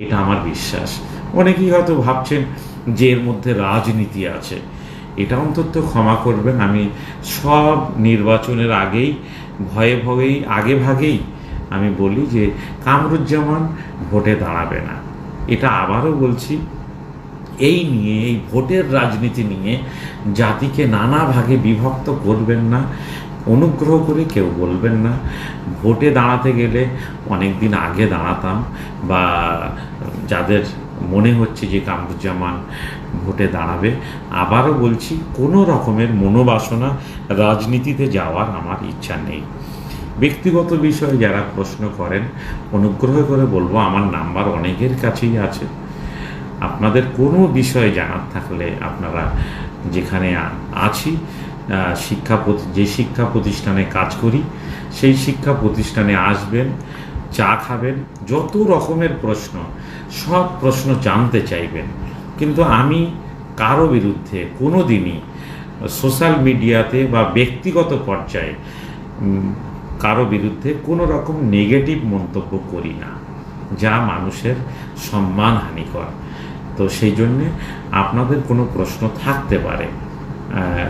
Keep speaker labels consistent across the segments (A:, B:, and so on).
A: এটা আমার বিশ্বাস। অনেকেই হয়তো ভাবছেন যে এর মধ্যে রাজনীতি আছে। এটা অন্তত ক্ষমা করবেন। আমি সব নির্বাচনের আগেই, ভয়ে ভয়েই, আগে ভাগেই আমি বলি যে কামরুজ্জামান ভোটে দাঁড়াবে না। এটা আবারও বলছি, এই নিয়ে, এই ভোটের রাজনীতি নিয়ে জাতিকে নানা ভাগে বিভক্ত করবেন না। অনুগ্রহ করে কেউ বলবেন না। ভোটে দাঁড়াতে গেলে অনেক দিন আগে দাঁড়াতাম বা যাদের মনে হচ্ছে যে কামরুজ্জামান ভোটে দাঁড়াবে, আবারও বলছি কোনো রকমের মনোবাসনা রাজনীতিতে যাওয়ার আমার ইচ্ছা নেই। ব্যক্তিগত বিষয়ে যারা প্রশ্ন করেন, অনুগ্রহ করে বলব আমার নাম্বার অনেকের কাছেই আছে। আপনাদের কোনো বিষয়ে জানার থাকলে আপনারা যেখানে আছি শিক্ষা যে শিক্ষা প্রতিষ্ঠানে কাজ করি, সেই শিক্ষা প্রতিষ্ঠানে আসবেন, চা খাবেন, যত রকমের প্রশ্ন, সব প্রশ্ন জানতে চাইবেন। কিন্তু আমি কারও বিরুদ্ধে কোনো দিনই সোশ্যাল মিডিয়াতে বা ব্যক্তিগত পর্যায়ে কারও বিরুদ্ধে কোনো রকম নেগেটিভ মন্তব্য করি না, যা মানুষের সম্মান হানিকর। তো সেই জন্যে আপনাদের কোনো প্রশ্ন থাকতে পারে।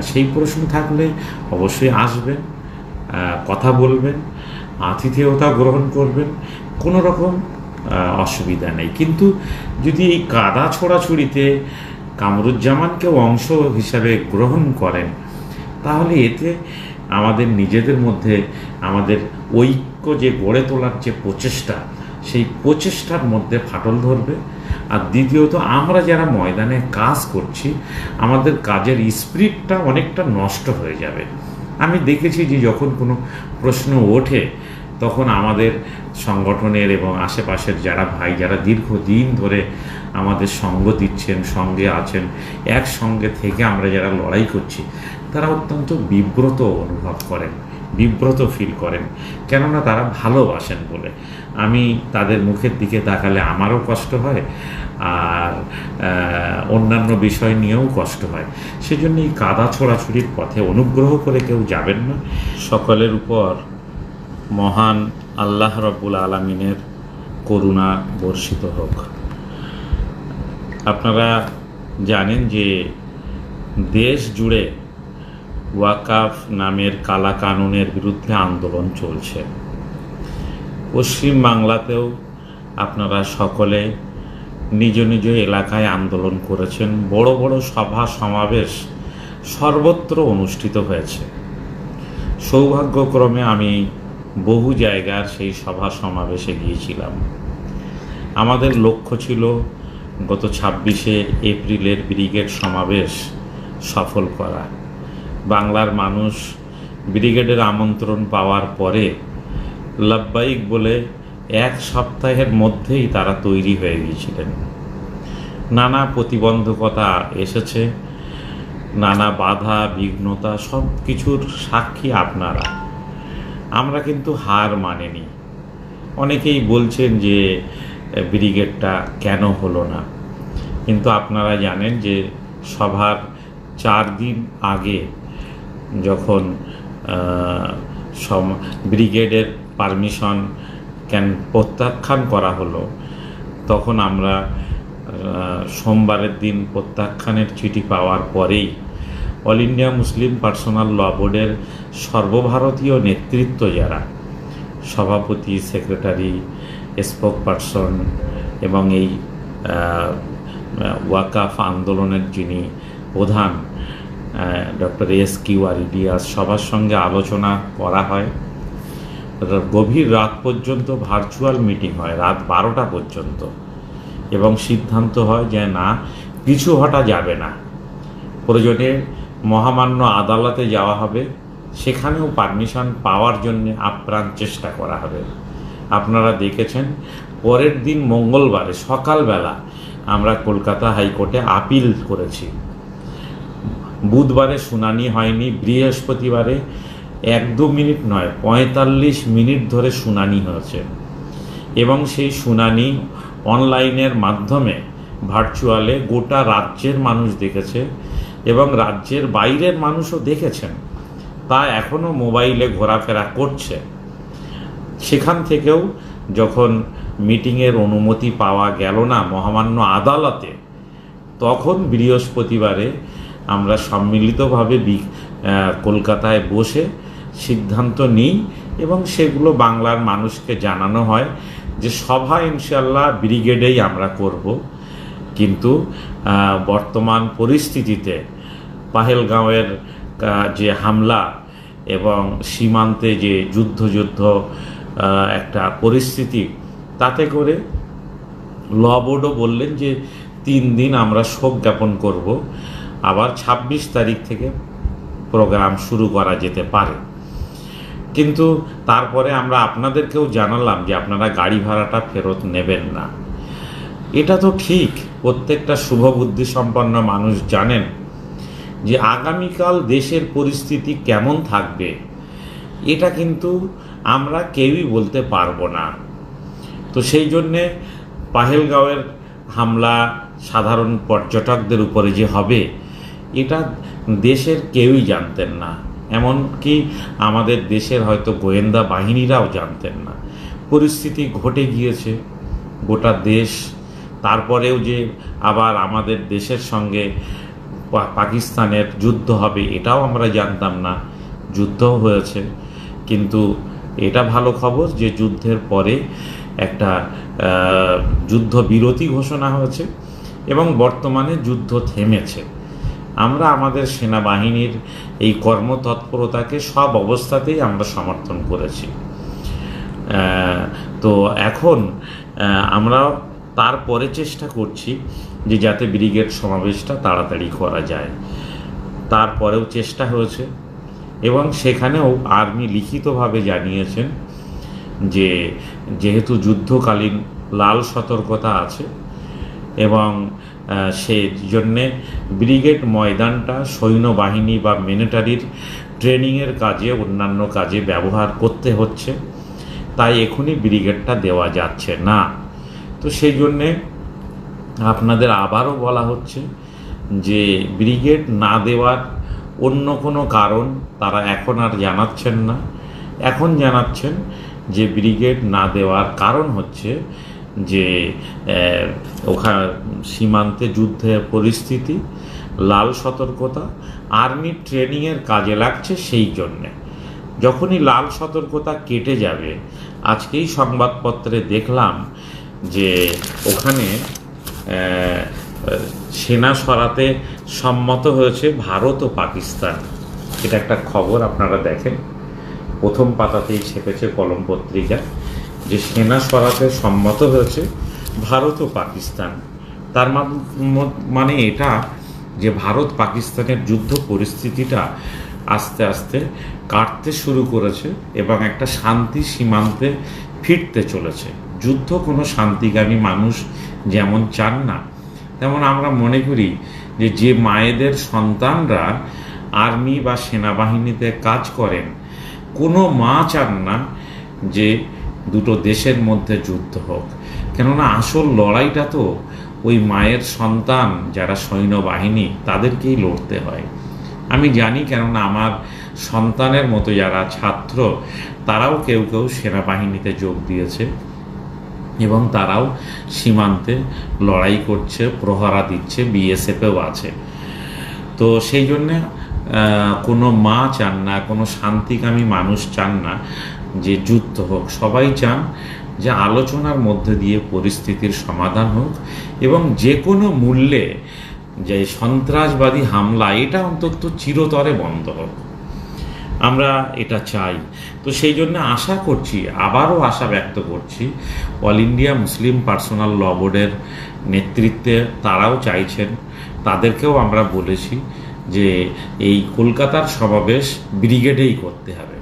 A: সেই প্রশ্ন থাকলে অবশ্যই আসবেন কথা বলবেন, আতিথেয়তা গ্রহণ করবেন, কোনো রকম অসুবিধা নেই। কিন্তু যদি এই কাদা ছোড়াছুড়িতে কামরুজ্জামানকেও অংশ হিসাবে গ্রহণ করেন, তাহলে এতে আমাদের নিজেদের মধ্যে আমাদের ঐক্য যে গড়ে তোলার যে প্রচেষ্টা, সেই প্রচেষ্টার মধ্যে ফাটল ধরবে। আর দ্বিতীয়ত, আমরা যারা ময়দানে কাজ করছি, আমাদের কাজের স্পিরিটটা অনেকটা নষ্ট হয়ে যাবে। আমি দেখেছি যে যখন কোনো প্রশ্ন ওঠে, তখন আমাদের সংগঠনের এবং আশেপাশের যারা ভাই, যারা দীর্ঘদিন ধরে আমাদের সঙ্গ দিচ্ছেন, সঙ্গে আছেন, একসঙ্গে থেকে আমরা যারা লড়াই করছি, তারা অত্যন্ত বিব্রত অনুভব করেন। বিব্রত ফিল করেন। কেননা তারা ভালোবাসেন বলে। আমি তাদের মুখের দিকে তাকালে আমারও কষ্ট হয়, আর অন্যান্য বিষয় নিয়েও কষ্ট হয়। সেজন্য এই কাদা ছোড়াছুড়ির পথে অনুগ্রহ করে কেউ যাবেন না। সকলের উপর মহান আল্লাহ রব্বুল আলমিনের করুণা বর্ষিত হোক। আপনারা জানেন যে দেশ জুড়ে ওয়াকাফ নামের কালা কানুনের বিরুদ্ধে আন্দোলন চলছে। পশ্চিম বাংলাতেও আপনারা সকলে নিজ নিজ এলাকায় আন্দোলন করেছেন। বড় বড় সভা সমাবেশ সর্বত্র অনুষ্ঠিত হয়েছে। সৌভাগ্যক্রমে আমি বহু জায়গার সেই সভা সমাবেশে গিয়েছিলাম। আমাদের লক্ষ্য ছিল গত ছাব্বিশে এপ্রিলের ব্রিগেড সমাবেশ সফল করা। বাংলার মানুষ ব্রিগেডের আমন্ত্রণ পাওয়ার পরে লাব্বাইক বলে এক সপ্তাহের মধ্যেই তারা তৈরি হয়ে গিয়েছিলেন। নানা প্রতিবন্ধকতা এসেছে, নানা বাধা, বিঘ্নতা সব কিছুর সাক্ষী আপনারা। আমরা কিন্তু হার মানেনি। অনেকেই বলছেন যে, ব্রিগেডটা কেন হলো না? কিন্তু আপনারা জানেন যে সভার চার দিন আগে যখন সম- ব্রিগেডের পারমিশন ক্যান প্রত্যাখ্যান করা হলো, তখন আমরা সোমবারের দিন প্রত্যাখ্যানের চিঠি পাওয়ার পরেই all India Muslim personal law বোর্ডের সর্বভারতীয় নেতৃত্ব যারা, সভাপতি, সেক্রেটারি স্পোক পার্সন এবং এই ওয়াকাফ আন্দোলনের যিনি প্রধান doctor S Q R Ilyas সবার সঙ্গে আলোচনা করা হয়। গভীর রাত পর্যন্ত ভার্চুয়াল মিটিং হয়, রাত বারোটা পর্যন্ত। এবং সিদ্ধান্ত হয় যে না পিছু হটা যাবে না। প্রয়োজনে মহামান্য আদালতে যাওয়া হবে। সেখানেও পারমিশন পাওয়ার জন্য আপ্রাণ চেষ্টা করা হবে। আপনারা দেখেছেন, পরের দিন মঙ্গলবারে সকালবেলা আমরা কলকাতা হাইকোর্টে আপিল করেছি। বুধবারে শুনানি হয়নি, বৃহস্পতিবারে এক দু মিনিট নয়, পঁয়তাল্লিশ মিনিট ধরে শুনানি হয়েছে। এবং সেই শুনানি অনলাইনের মাধ্যমে ভার্চুয়ালে গোটা রাজ্যের মানুষ দেখেছে এবং রাজ্যের বাইরের মানুষও দেখেছেন। তা এখনও মোবাইলে ঘোরাফেরা করছে। সেখান থেকেও যখন মিটিংয়ের অনুমতি পাওয়া গেল না মহামান্য আদালতে, তখন বৃহস্পতিবারে আমরা সম্মিলিতভাবে কলকাতায় বসে সিদ্ধান্ত নিই এবং সেগুলো বাংলার মানুষকে জানানো হয় যে সভা ইনশাল্লাহ ব্রিগেডেই আমরা করব। কিন্তু বর্তমান পরিস্থিতিতে পাহেলগাঁওয়ের যে হামলা এবং সীমান্তে যে যুদ্ধ যুদ্ধ একটা পরিস্থিতি, তাতে করে ল বোর্ডও বললেন যে তিন দিন আমরা শোক জ্ঞাপন করব। আবার ২৬ তারিখ থেকে প্রোগ্রাম শুরু করা যেতে পারে। কিন্তু তারপরে আমরা আপনাদেরকেও জানালাম যে আপনারা গাড়ি ভাড়াটা ফেরত নেবেন না। এটা তো ঠিক, প্রত্যেকটা শুভবুদ্ধি সম্পন্ন মানুষ জানেন যে আগামীকাল দেশের পরিস্থিতি কেমন থাকবে। এটা কিন্তু আমরা কেউই বলতে পারব না। তো সেই জন্যে পাহেলগাঁওয়ের হামলা সাধারণ পর্যটকদের উপরে যে হবে এটা দেশের কেউই জানতেন না। এমনকি আমাদের দেশের হয়তো গোয়েন্দা বাহিনীরাও জানতেন না। পরিস্থিতি ঘটে গিয়েছে, গোটা দেশ, তারপরেও যে আবার আমাদের দেশের সঙ্গে পাকিস্তানের যুদ্ধ হবে, এটাও আমরা জানতাম না। যুদ্ধও হয়েছে, কিন্তু এটা ভালো খবর যে যুদ্ধের পরে একটা যুদ্ধ বিরতি ঘোষণা হয়েছে এবং বর্তমানে যুদ্ধ থেমেছে। আমরা আমাদের সেনাবাহিনীর এই কর্মতৎপরতাকে সব অবস্থাতেই আমরা সমর্থন করেছি। তো এখন আমরা তারপরে চেষ্টা করছি যে যাতে ব্রিগেড সমাবেশটা তাড়াতাড়ি করা যায়। তারপরেও চেষ্টা হয়েছে এবং সেখানেও আর্মি লিখিতভাবে জানিয়েছেন যে যেহেতু যুদ্ধকালীন লাল সতর্কতা আছে এবং সেই জন্যে ব্রিগেড ময়দানটা সৈন্যবাহিনী বা মিলিটারির ট্রেনিংয়ের কাজে, অন্যান্য কাজে ব্যবহার করতে হচ্ছে। তাই এখনই ব্রিগেডটা দেওয়া যাচ্ছে না। তো সেই জন্যে আপনাদের আবারও বলা হচ্ছে যে ব্রিগেড না দেওয়ার অন্য কোনো কারণ তারা এখন আর জানাচ্ছেন না। এখন জানাচ্ছেন যে ব্রিগেড না দেওয়ার কারণ হচ্ছে যে ওখানে সীমান্তে যুদ্ধের পরিস্থিতি, লাল সতর্কতা, আর্মি ট্রেনিংয়ের কাজে লাগছে সেই জন্যে। যখনই লাল সতর্কতা কেটে যাবে, আজকেই সংবাদপত্রে দেখলাম যে ওখানে সেনা সরাতে সম্মত হয়েছে ভারত ও পাকিস্তান। এটা একটা খবর আপনারা দেখেন। প্রথম পাতাতেই ছেপেছে কলম পত্রিকা। যে সেনা সরাতে সম্মত হয়েছে ভারত ও পাকিস্তান। তার মানে এটা যে ভারত পাকিস্তানের যুদ্ধ পরিস্থিতিটা আস্তে আস্তে কাটতে শুরু করেছে এবং একটা শান্তি সীমান্তে ফিরতে চলেছে। যুদ্ধ কোনো শান্তিগামী মানুষ যেমন চান না, তেমন আমরা মনে করি যে যে মায়েদের সন্তানরা আর্মি বা সেনাবাহিনীতে কাজ করেন, কোনো মা চান না যে দুটো দেশের মধ্যে যুদ্ধ হোক। কেননা আসল লড়াইটা তো ওই মায়ের সন্তান, যারা সৈন্যবাহিনী, তাদেরকেই লড়তে হয়। আমি জানি কেননা আমার সন্তানের মতো যারা ছাত্র, তারাও কেউ কেউ সেনাবাহিনীতে যোগ দিয়েছে এবং তারাও সীমান্তে লড়াই করছে, প্রহরা দিচ্ছে, বিএসএফেও আছে। তো সেই জন্যে কোনো মা চান না, কোনো শান্তিকামী মানুষ চান না। যে যুদ্ধ হোক, সবাই চান যে আলোচনার মধ্যে দিয়ে পরিস্থিতির সমাধান হোক এবং যে কোনো মূল্যে যে সন্ত্রাসবাদী হামলা, এটা অন্তত চিরতরে বন্ধ হোক। আমরা এটা চাই। তো সেই জন্য আশা করছি, আবারও আশা ব্যক্ত করছি, all India Muslim personal law বোর্ডের নেতৃত্বে তারাও চাইছেন, তাদেরকেও আমরা বলেছি যে এই কলকাতার সমাবেশ ব্রিগেডেই করতে হবে।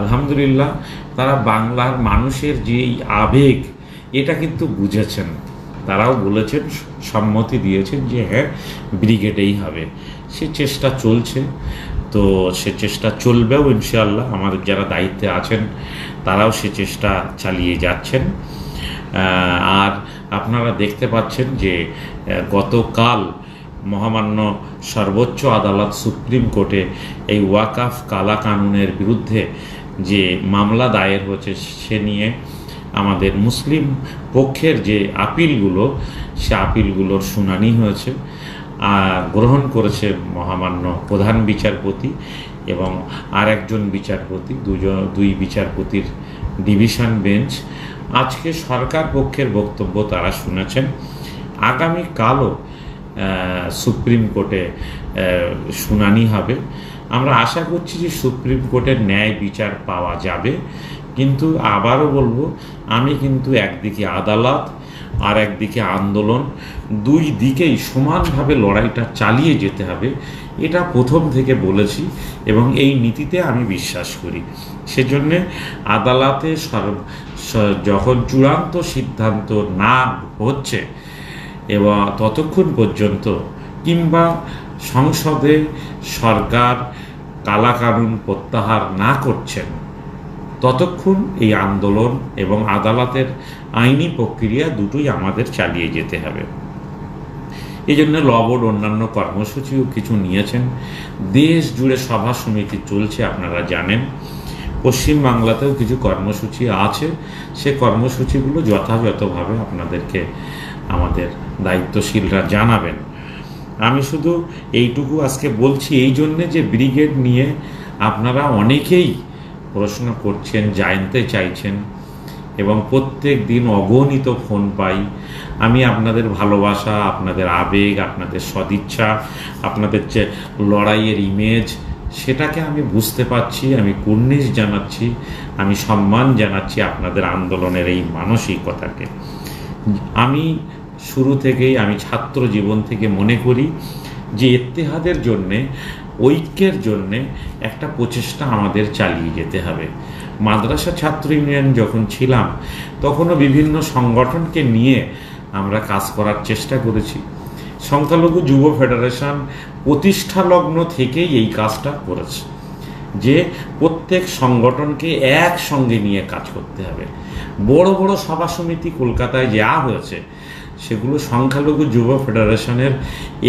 A: আলহামদুলিল্লাহ, তারা বাংলার মানুষের যে আবেগ, এটা কিন্তু বুঝেছেন। তারাও বলেছেন, সম্মতি দিয়েছেন যে হ্যাঁ ব্রিগেডেই হবে। সে চেষ্টা চলছে। তো সে চেষ্টা চলবেও ইনশাআল্লাহ। আমাদের যারা দায়িত্বে আছেন, তারাও সে চেষ্টা চালিয়ে যাচ্ছেন। আর আপনারা দেখতে পাচ্ছেন যে গতকাল মহামান্য সর্বোচ্চ আদালত সুপ্রিম কোর্টে এই ওয়াকাফ কালা কানুনের বিরুদ্ধে যে মামলা দায়ের হয়েছে, সে নিয়ে আমাদের মুসলিম পক্ষের যে আপিলগুলো, সে আপিলগুলোর শুনানি হয়েছে গ্রহণ করেছে মহামান্য প্রধান বিচারপতি এবং আর একজন বিচারপতি, দুজন, দুই বিচারপতির ডিভিশন বেঞ্চ। আজকে সরকার পক্ষের বক্তব্য তারা শুনেছেন। আগামীকালও সুপ্রিম কোর্টে শুনানি হবে। আমরা আশা করছি যে সুপ্রিম কোর্টের ন্যায় বিচার পাওয়া যাবে, কিন্তু আবারও বলব, আমি কিন্তু একদিকে আদালত আর একদিকে আন্দোলন, দুই দিকেই সমানভাবে লড়াইটা চালিয়ে যেতে হবে, এটা প্রথম থেকে বলেছি এবং এই নীতিতে আমি বিশ্বাস করি। সেজন্যে আদালতে যখন চূড়ান্ত সিদ্ধান্ত না হচ্ছে, এবং ততক্ষণ পর্যন্ত কিংবা সংসদে সরকার কালাকানুন প্রত্যাহার না করছেন, ততক্ষণ এই আন্দোলন এবং আদালতের আইনি প্রক্রিয়া দুটোই আমাদের চালিয়ে যেতে হবে। এই জন্য লবড অন্যান্য কর্মসূচিও কিছু নিয়েছেন। দেশ জুড়ে সভা সমিতি চলছে, আপনারা জানেন। পশ্চিমবাংলাতেও কিছু কর্মসূচি আছে। সে কর্মসূচিগুলো যথাযথভাবে আপনাদেরকে আমাদের দায়িত্বশীলরা জানাবেন। আমি শুধু এইটুকু আজকে বলছি, এই জন্যে যে ব্রিগেড নিয়ে আপনারা অনেকেই প্রশ্ন করছেন, জানতে চাইছেন এবং প্রত্যেক দিন অগণিত ফোন পাই। আমি আপনাদের ভালোবাসা, আপনাদের আবেগ, আপনাদের সদিচ্ছা, আপনাদের যে লড়াইয়ের ইমেজ সেটাকে আমি বুঝতে পারছি, আমি কুর্নিশ জানাচ্ছি, আমি সম্মান জানাচ্ছি আপনাদের আন্দোলনের এই মানসিকতাকে। আমি শুরু থেকেই আমি ছাত্র জীবন থেকে মনে করি যে ইত্তেহাদের জন্যে, ঐক্যের জন্যে একটা প্রচেষ্টা আমাদের চালিয়ে যেতে হবে। মাদ্রাসা ছাত্র ইউনিয়ন যখন ছিলাম, তখনও বিভিন্ন সংগঠনকে নিয়ে আমরা কাজ করার চেষ্টা করেছি। সংখ্যালঘু যুব ফেডারেশন প্রতিষ্ঠালগ্ন থেকেই এই কাজটা করেছে। যে প্রত্যেক সংগঠনকে একসঙ্গে নিয়ে কাজ করতে হবে। বড় বড় সভা সমিতি কলকাতায় যা হয়েছে সেগুলো সংখ্যালঘু যুব ফেডারেশনের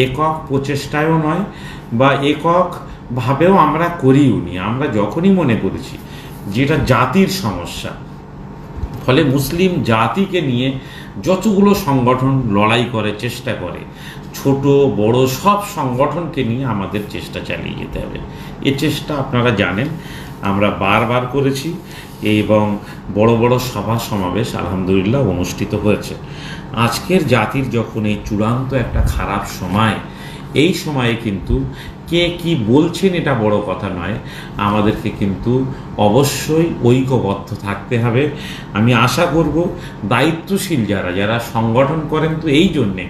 A: একক প্রচেষ্টায়ও নয় বা একক ভাবেও আমরা করিও নি। আমরা যখনই মনে করেছি যেটা জাতির সমস্যা, ফলে মুসলিম জাতিকে নিয়ে যতগুলো সংগঠন লড়াই করে, চেষ্টা করে, ছোট, বড় সব সংগঠনকে নিয়ে আমাদের চেষ্টা চালিয়ে যেতে হবে। এ চেষ্টা আপনারা জানেন, আমরা বারবার করেছি। এবং বড় বড় সভা সমাবেশ আলহামদুলিল্লাহ অনুষ্ঠিত হয়েছে। আজকের জাতির যখন এই চূড়ান্ত একটা খারাপ সময়, এই সময়ে কিন্তু কে কি বলছেন এটা বড় কথা নয়, আমাদেরকে কিন্তু অবশ্যই ঐক্যবদ্ধ থাকতে হবে। আমি আশা করব দায়িত্বশীল যারা যারা সংগঠন করেন তো এই জন্যে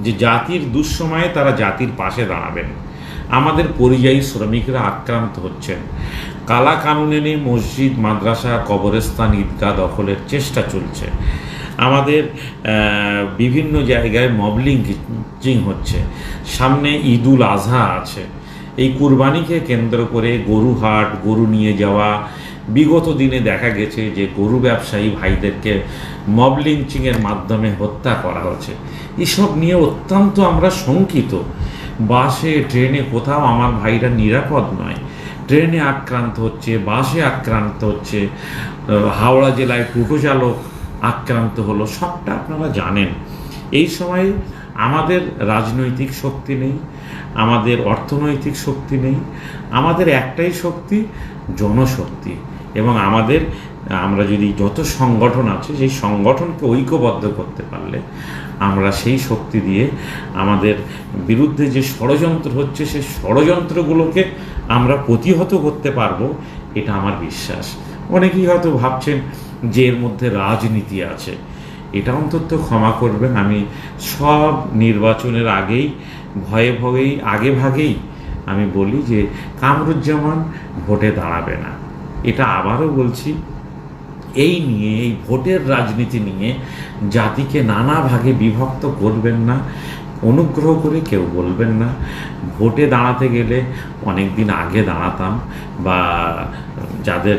A: যে জাতির দুঃসময়ে তারা জাতির পাশে দাঁড়াবেন। আমাদের পরিযায়ী শ্রমিকরা আক্রান্ত হচ্ছেন। কালা কানুনে নিয়ে মসজিদ, মাদ্রাসা, কবরস্থান, ঈদগাহ দখলের চেষ্টা চলছে। আমাদের বিভিন্ন জায়গায় মবলিং হচ্ছে। সামনে ঈদুল আজহা আছে। এই কুরবানিকে কেন্দ্র করে গরু হাট, গরু নিয়ে যাওয়া, বিগত দিনে দেখা গেছে যে গরু ব্যবসায়ী ভাইদেরকে মব লিঞ্চিংয়ের মাধ্যমে হত্যা করা হচ্ছে। এসব নিয়ে অত্যন্ত আমরা শঙ্কিত। বাসে, ট্রেনে কোথাও আমার ভাইরা নিরাপদ নয়। ট্রেনে আক্রান্ত হচ্ছে, বাসে আক্রান্ত হচ্ছে হাওড়া জেলায় টোটো চালক আক্রান্ত হলো, সবটা আপনারা জানেন। এই সময়ে আমাদের রাজনৈতিক শক্তি নেই, আমাদের অর্থনৈতিক শক্তি নেই, আমাদের একটাই শক্তি জনশক্তি। এবং আমাদের, আমরা যদি যত সংগঠন আছে, সেই সংগঠনকে ঐক্যবদ্ধ করতে পারলে আমরা সেই শক্তি দিয়ে আমাদের বিরুদ্ধে যে ষড়যন্ত্র হচ্ছে, সেই ষড়যন্ত্রগুলোকে আমরা প্রতিহত করতে পারব, এটা আমার বিশ্বাস। অনেকেই হয়তো ভাবছেন যে এর মধ্যে রাজনীতি আছে। এটা অন্তত ক্ষমা করবেন। আমি সব নির্বাচনের আগেই, ভয়ে ভয়েই, আগে ভাগেই আমি বলি যে কামরুজ্জামান ভোটে দাঁড়াবে না। এটা আবারও বলছি এই নিয়ে, এই ভোটের রাজনীতি নিয়ে জাতিকে নানা ভাগে বিভক্ত করবেন না, অনুগ্রহ করে কেউ বলবেন না। ভোটে দাঁড়াতে গেলে অনেক দিন আগে দাঁড়াতাম বা যাদের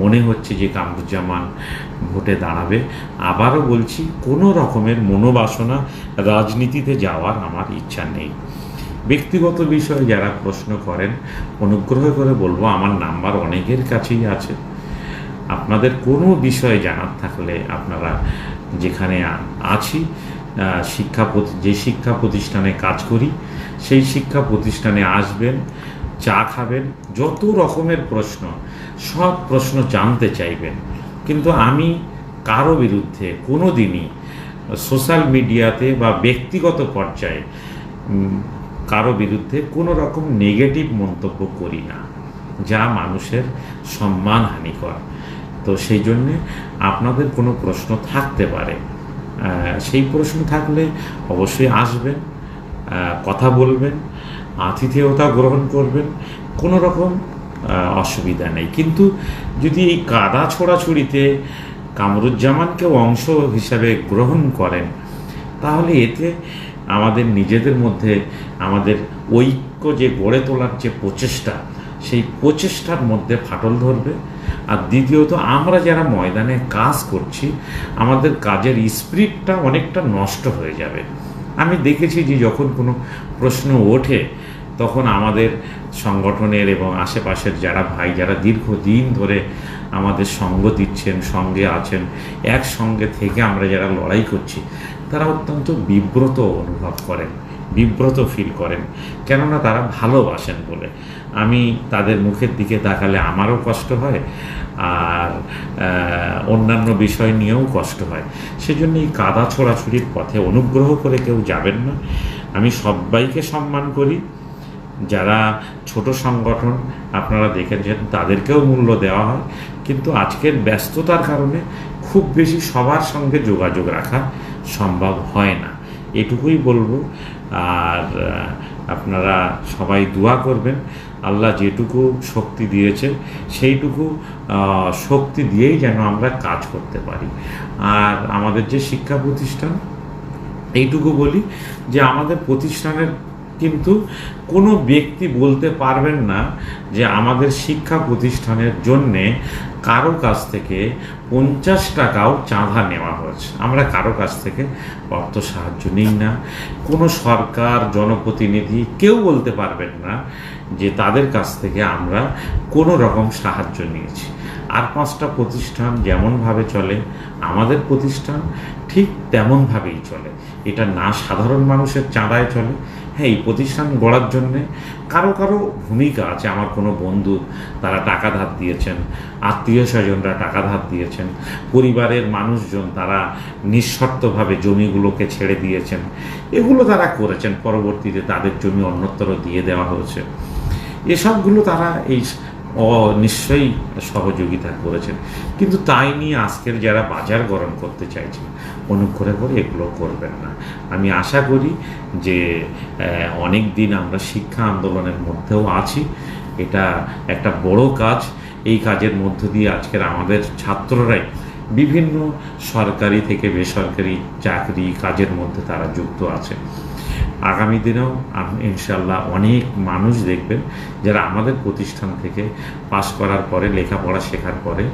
A: মনে হচ্ছে যে কামরুজ্জামান ভোটে দাঁড়াবে, আবারও বলছি কোনো রকমের মনোবাসনা রাজনীতিতে যাওয়ার আমার ইচ্ছা নেই। ব্যক্তিগত বিষয়ে যারা প্রশ্ন করেন, অনুগ্রহ করে বলব আমার নাম্বার অনেকের কাছেই আছে। আপনাদের কোনো বিষয়ে জানার থাকলে আপনারা যেখানে আছি শিক্ষা যে শিক্ষা প্রতিষ্ঠানে কাজ করি, সেই শিক্ষা প্রতিষ্ঠানে আসবেন, চা খাবেন, যত রকমের প্রশ্ন, সব প্রশ্ন জানতে চাইবেন। কিন্তু আমি কারও বিরুদ্ধে কোনো দিনই সোশ্যাল মিডিয়াতে বা ব্যক্তিগত পর্যায়ে কারও বিরুদ্ধে কোনো রকম নেগেটিভ মন্তব্য করি না। যা মানুষের সম্মানহানিকর তো সেই জন্যে আপনাদের কোনো প্রশ্ন থাকতে পারে। সেই প্রশ্ন থাকলে অবশ্যই আসবেন কথা বলবেন, আতিথেয়তা গ্রহণ করবেন, কোনো রকম অসুবিধা নেই। কিন্তু যদি এই কাদা ছোড়াছুড়িতে কামরুজ্জামানকেও অংশ হিসাবে গ্রহণ করেন, তাহলে এতে আমাদের নিজেদের মধ্যে আমাদের ঐক্য যে গড়ে তোলার যে প্রচেষ্টা, সেই প্রচেষ্টার মধ্যে ফাটল ধরবে। আর দ্বিতীয়ত, আমরা যারা ময়দানে কাজ করছি, আমাদের কাজের স্পিরিটটা অনেকটা নষ্ট হয়ে যাবে। আমি দেখেছি যে যখন কোনো প্রশ্ন ওঠে, তখন আমাদের সংগঠনের এবং আশেপাশের যারা ভাই, যারা দীর্ঘদিন ধরে আমাদের সঙ্গ দিচ্ছেন, সঙ্গে আছেন, একসঙ্গে থেকে আমরা যারা লড়াই করছি, তারা অত্যন্ত বিব্রত অনুভব করেন, বিব্রত ফিল করেন। কেননা তারা ভালোবাসেন বলে। আমি তাদের মুখের দিকে তাকালে আমারও কষ্ট হয় আর অন্যান্য বিষয় নিয়েও কষ্ট হয়। সেজন্য এই কাদা ছোড়াছুড়ির পথে অনুগ্রহ করে কেউ যাবেন না। আমি সবাইকে সম্মান করি। যারা ছোট সংগঠন, আপনারা দেখেছেন তাদেরকেও মূল্য দেওয়া হয়। কিন্তু আজকের ব্যস্ততার কারণে খুব বেশি সবার সঙ্গে যোগাযোগ রাখা সম্ভব হয় না। এটুকুই বলব। আর আপনারা সবাই দোয়া করবেন। আল্লাহ যেটুকু শক্তি দিয়েছে সেইটুকু শক্তি দিয়েই যেন আমরা কাজ করতে পারি। আর আমাদের যে শিক্ষা প্রতিষ্ঠান, এইটুকু বলি যে আমাদের প্রতিষ্ঠানের কিন্তু কোনো ব্যক্তি বলতে পারবেন না যে আমাদের শিক্ষা প্রতিষ্ঠানের জন্যে কারও কাছ থেকে পঞ্চাশ টাকাও চাঁদা নেওয়া হয়েছে। আমরা কারও কাছ থেকে অর্থ সাহায্য নিই না। কোনো সরকার, জনপ্রতিনিধি কেউ বলতে পারবেন না যে তাদের কাছ থেকে আমরা কোনো রকম সাহায্য নিয়েছি। আর পাঁচটা প্রতিষ্ঠান যেমনভাবে চলে, আমাদের প্রতিষ্ঠান ঠিক তেমনভাবেই চলে। এটা না সাধারণ মানুষের চাঁদায় চলে হ্যাঁ এই প্রতিষ্ঠান গড়ার জন্যে কারও কারও ভূমিকা আছে। আমার কোনো বন্ধু তারা টাকা ধার দিয়েছেন, আত্মীয় স্বজনরা টাকা ধার দিয়েছেন, পরিবারের মানুষজন তারা নিঃশর্তভাবে জমিগুলোকে ছেড়ে দিয়েছেন। এগুলো তারা করেছেন, পরবর্তীতে তাদের জমি অন্যত্র দিয়ে দেওয়া হয়েছে। এসবগুলো তারা এই অ নিশ্চয়ই সহযোগিতা করেছেন। কিন্তু তাই নিয়ে আজকের যারা বাজার গরম করতে চাইছেন, অনুগ্রহ করে এগুলো করবেন না। আমি আশা করি যে অনেক দিন আমরা শিক্ষা আন্দোলনের মধ্যেও আছি। এটা একটা বড় কাজ। এই কাজের মধ্য দিয়ে আজকের আমাদের ছাত্ররাই বিভিন্ন সরকারি থেকে বেসরকারি চাকরি কাজের মধ্যে তারা যুক্ত আছে আগামী দিনেও ইনশাল্লাহ অনেক মানুষ দেখবেন যারা আমাদের প্রতিষ্ঠান থেকে পাশ করার পরে, লেখাপড়া শেখার পরে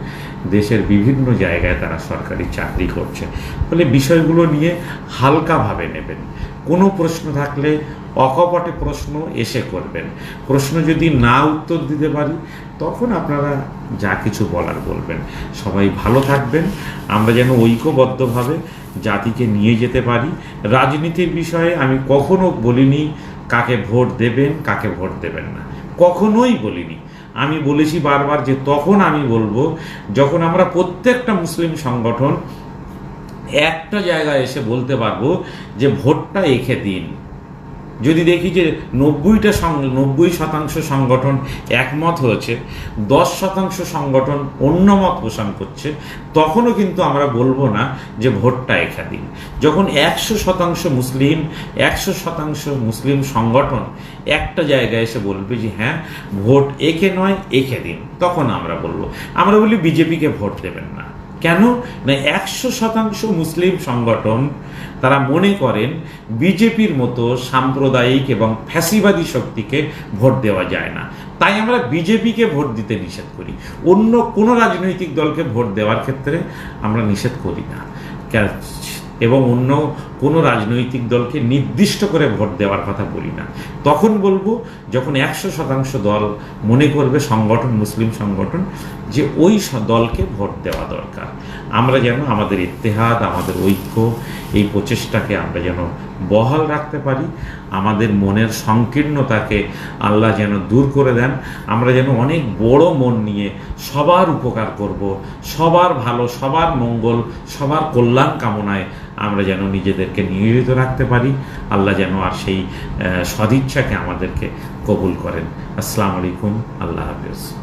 A: দেশের বিভিন্ন জায়গায় তারা সরকারি চাকরি করছে। ফলে বিষয়গুলো নিয়ে হালকাভাবে নেবেন। কোনো প্রশ্ন থাকলে অকপটে প্রশ্ন এসে করবেন। প্রশ্ন যদি না উত্তর দিতে পারি, তখন আপনারা যা কিছু বলার বলবেন। সবাই ভালো থাকবেন। আমরা যেন ঐক্যবদ্ধভাবে জাতিকে নিয়ে যেতে পারি। রাজনীতির বিষয়ে আমি কখনো বলিনি, কাকে ভোট দেবেন, কাকে ভোট দেবেন না। কখনোই বলিনি। আমি বলেছি বারবার যে তখন আমি বলব, যখন আমরা প্রত্যেকটা মুসলিম সংগঠন একটা জায়গায় এসে বলতে পারব যে ভোটটা এখে দিন। যদি দেখি যে নব্বইটা নব্বই শতাংশ সংগঠন একমত হয়েছে, দশ শতাংশ সংগঠন অন্য মত পোষণ করছে, তখনও কিন্তু আমরা বলব না যে ভোটটা এখা দিন যখন একশো শতাংশ মুসলিম, একশো শতাংশ মুসলিম সংগঠন একটা জায়গায় এসে বলবে যে হ্যাঁ ভোট একে নয়, একে দিন, তখন আমরা বলব। আমরা বলি বিজেপিকে ভোট দেবেন না। কেন? না, একশো শতাংশ মুসলিম সংগঠন, তারা মনে করেন বিজেপির মতো সাম্প্রদায়িক এবং ফ্যাসিবাদী শক্তিকে ভোট দেওয়া যায় না। তাই আমরা বিজেপিকে ভোট দিতে নিষেধ করি। অন্য কোনো রাজনৈতিক দলকে ভোট দেওয়ার ক্ষেত্রে আমরা নিষেধ করি না। এবং অন্য কোনো রাজনৈতিক দলকে নির্দিষ্ট করে ভোট দেওয়ার কথা বলি না। তখন বলব, যখন একশো শতাংশ দল মনে করবে সংগঠন, মুসলিম সংগঠন, যে ওই দলকে ভোট দেওয়া দরকার। আমরা যেন আমাদের ইত্তেহাদ, আমাদের ঐক্য, এই প্রচেষ্টাকে আমরা যেন বহাল রাখতে পারি, আমাদের মনের সংকীর্ণতাকে আল্লাহ যেন দূর করে দেন, আমরা যেন অনেক বড় মন নিয়ে সবার উপকার করব, সবার ভালো, সবার মঙ্গল, সবার কল্যাণ কামনায় আমরা যেন নিজেদেরকে নিয়োজিত রাখতে পারি। আল্লাহ যেন আর সেই সদিচ্ছাকে আমাদেরকে কবুল করেন। আসসালামু আলাইকুম। আল্লাহ হাফিজ।